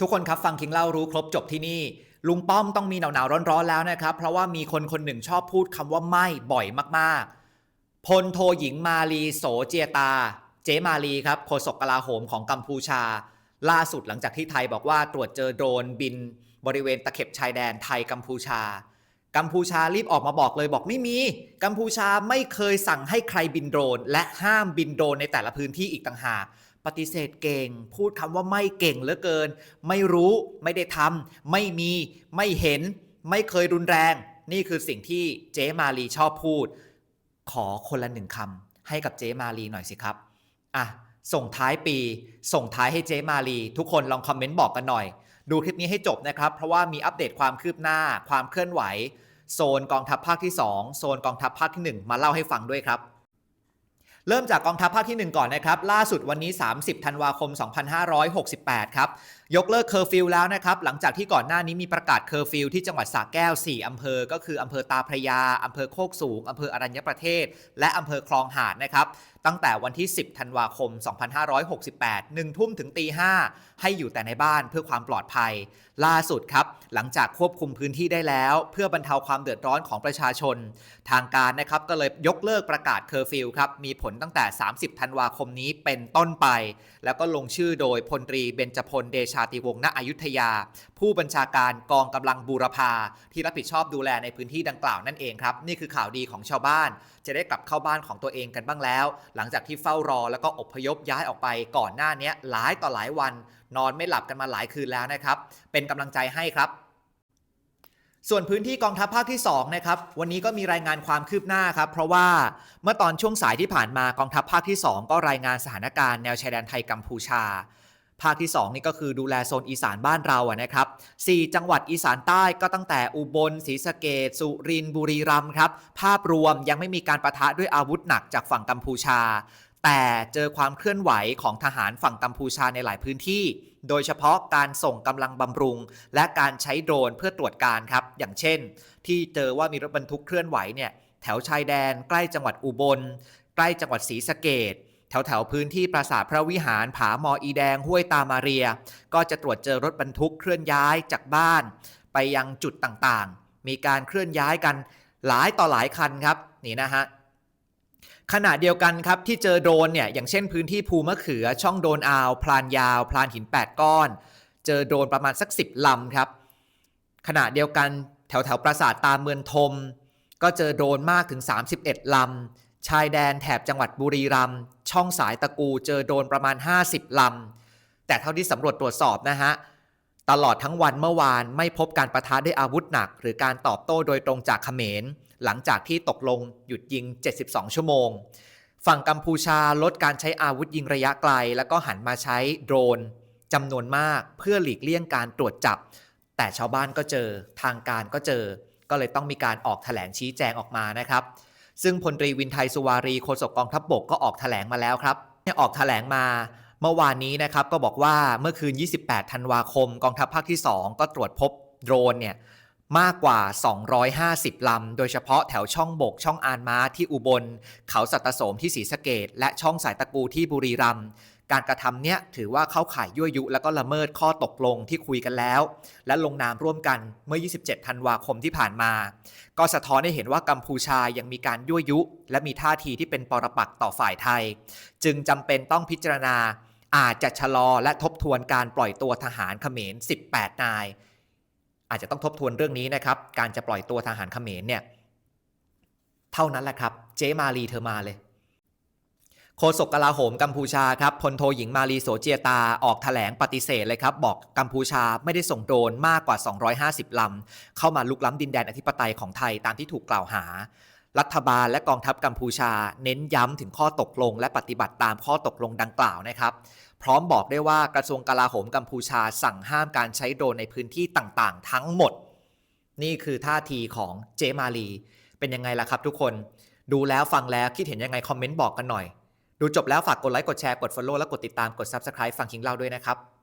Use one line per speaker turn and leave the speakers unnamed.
ทุกคนครับฟังคิงเล่ารู้ครบจบที่นี่ ลุงป้อมต้องมีหนาวๆร้อนๆแล้วนะครับ เพราะว่ามีคนคนหนึ่งชอบพูดคำว่าไม่บ่อยมากๆพลโทหญิงมาลีโสเจียตา เจมาลีครับโฆษกกลาโหมของกัมพูชา ล่าสุดหลังจากที่ไทยบอกว่าตรวจเจอโดรนบิน บริเวณตะเข็บชายแดนไทยกัมพูชา กัมพูชารีบออกมาบอกเลยบอกไม่มี กัมพูชาไม่เคยสั่งให้ใครบินโดรน และห้ามบินโดรนในแต่ละพื้นที่อีกต่างหาก ปฏิเสธเก่ง พูดคำว่าไม่เก่งเหลือเกิน ไม่รู้ไม่ได้ทำไม่มีไม่เห็น ไม่เคยรุนแรง นี่คือสิ่งที่เจ๊มาลีชอบพูด ขอคนละหนึ่งคำให้กับเจ๊มาลีหน่อยสิครับอะส่งท้ายปี ส่งท้ายให้เจ๊มาลี ทุกคนลองคอมเมนต์บอกกันหน่อย ดูคลิปนี้ให้จบนะครับ เพราะว่ามีอัปเดตความคืบหน้า ความเคลื่อนไหว โซนกองทัพภาคที่ 2 โซนกองทัพภาคที่ 1 มาเล่าให้ฟังด้วยครับ เริ่มจากกองทัพภาคที่ 1 ก่อนนะครับ ล่าสุดวันนี้ 30 ธันวาคม 2568 ครับยกเลิกเคอร์ฟิวแล้วนะครับ หลังจากที่ก่อนหน้านี้มีประกาศเคอร์ฟิวที่จังหวัดสระแก้ว 4 อำเภอ ก็คืออำเภอตาพระยา อำเภอโคกสูง อำเภออรัญญประเทศ และอำเภอคลองหาดนะครับ ตั้งแต่วันที่ 10 ธันวาคม 2568 1 ทุ่มถึงตี 5 ให้อยู่แต่ในบ้านเพื่อความปลอดภัย ล่าสุดครับ หลังจากควบคุมพื้นที่ได้แล้ว เพื่อบรรเทาความเดือดร้อนของประชาชน ทางการนะครับก็เลยยกเลิกประกาศเคอร์ฟิวครับ มีผลตั้งแต่ 30 ธันวาคมนี้เป็นต้นไป แล้วก็ลงชื่อโดยพลตรีเบญจพลเดชชาติวงศ์ณอยุธยา ผู้บัญชาการกองกำลังบูรพาที่รับผิดชอบดูแลในพื้นที่ดังกล่าวนั่นเองครับ นี่คือข่าวดีของชาวบ้าน จะได้กลับเข้าบ้านของตัวเองกันบ้างแล้ว หลังจากที่เฝ้ารอแล้วก็อพยพย้ายออกไปก่อนหน้านี้หลายต่อหลายวัน นอนไม่หลับกันมาหลายคืนแล้วนะครับ เป็นกำลังใจให้ครับส่วนพื้นที่กองทัพภาคที่2นะครับวันนี้ก็มีรายงานความคืบหน้าครับ เพราะว่าเมื่อตอนช่วงสายที่ผ่านมากองทัพภาคที่ 2 ก็รายงานสถานการณ์แนวชายแดนไทยกัมพูชา ภาคที่ 2 นี่ก็คือดูแลโซนอีสานบ้านเราอะนะครับ4จังหวัดอีสานใต้ก็ตั้งแต่อุบลศรีสะเกดสุรินทร์บุรีรัมย์ครับ ภาพรวมยังไม่มีการประทะด้วยอาวุธหนักจากฝั่งกัมพูชา แต่เจอความเคลื่อนไหวของทหารฝั่งกัมพูชาในหลายพื้นที่ โดยเฉพาะการส่งกำลังบำรุง และการใช้โดรนเพื่อตรวจการครับ อย่างเช่น ที่เจอว่ามีรถบรรทุกเคลื่อนไหวเนี่ยแถวชายแดน ใกล้จังหวัดอุบล ใกล้จังหวัดศรีสะเกด แถวแถวๆพื้นที่ปราสาทพระวิหารผาหมออีแดงห้วยตามาเรีย ก็จะตรวจเจอรถบรรทุกเคลื่อนย้ายจากบ้าน ไปยังจุดต่างๆ มีการเคลื่อนย้ายกันหลายต่อหลายคันครับนี่นะฮะขณะเดียวกันครับที่เจอโดนเนี่ยอย่างเช่นพื้นที่ภูมะเขือช่องโดนอาวพลานยาว พลานหิน 8 ก้อน เจอโดนประมาณสัก 10 ลำครับขณะเดียวกันแถวแถวๆปราสาทตาเมืองทม ก็เจอโดนมากถึง 31 ลำ ชายแดนแถบจังหวัดบุรีรัมย์ช่องสายตะกูเจอโดรนประมาณ 50 ลำ แต่เท่าที่สำรวจตรวจสอบนะฮะ ตลอดทั้งวันเมื่อวานไม่พบการประทะด้วยอาวุธหนัก หรือการตอบโต้โดยตรงจากเขมร หลังจากที่ตกลงหยุดยิง 72 ชั่วโมง ฝั่งกัมพูชาลดการใช้อาวุธยิงระยะไกล แล้วก็หันมาใช้โดรนจำนวนมากเพื่อหลีกเลี่ยงการตรวจจับ แต่ชาวบ้านก็เจอทางการก็เจอ ก็เลยต้องมีการออกแถลงชี้แจงออกมานะครับ ซึ่งพลตรีวินไทยสุวารีโฆษกกองทัพบบกก็ออกแถลงมาแล้วครับออกแถลงมาเมื่อวานนี้นะครับก็บอกว่าเมื่อคืน 28 ธันวาคม กองทัพภาคที่ 2 ก็ตรวจพบโดรนเนี่ยมากกว่า 250 ลำ โดยเฉพาะแถวช่องบก ช่องอานม้าที่อุบล เขาสัตโสมที่ศรีสะเกดและช่องสายตะกูที่บุรีรัมย์ การกระทำเนี้ยถือว่าเข้าข่ายยั่วยุ แล้วก็ละเมิดข้อตกลงที่คุยกันแล้ว และลงนามร่วมกันเมื่อ 27 ธันวาคมที่ผ่านมา ก็สะท้อนให้เห็นว่ากัมพูชายังมีการยั่วยุ และมีท่าทีที่เป็นปรปักษ์ต่อฝ่ายไทย จึงจำเป็นต้องพิจารณาอาจจะชะลอและทบทวนการปล่อยตัวทหารเขมร 18 นาย อาจจะต้องทบทวนเรื่องนี้นะครับ การจะปล่อยตัวทหารเขมรเนี่ย เท่านั้นแหละครับ เจมาลีเธอมาเลย โฆษกกลาโหมกัมพูชาครับพลโทหญิงมาลีโสเจียตาออกแถลงปฏิเสธเลยครับ บอกกัมพูชาไม่ได้ส่งโดรนมากกว่า 250 ลำ เข้ามาลุกล้ำดินแดนอธิปไตยของไทยตามที่ถูกกล่าวหา รัฐบาลและกองทัพกัมพูชา เน้นย้ำถึงข้อตกลง และปฏิบัติตามข้อตกลงดังกล่าวนะครับ พร้อมบอกได้ว่ากระทรวงกลาโหมกัมพูชาสั่งห้ามการใช้โดรนในพื้นที่ต่างๆ ทั้งหมด นี่คือท่าทีของเจมาลี เป็นยังไงล่ะครับ ทุกคน ดูแล้วฟังแล้วคิดเห็นยังไงคอมเมนต์บอกกันหน่อย ดูจบแล้วฝากกดไลค์กดแชร์กด Follow และกดติดตามกด Subscribe ฟังคิงเล่าด้วยนะครับ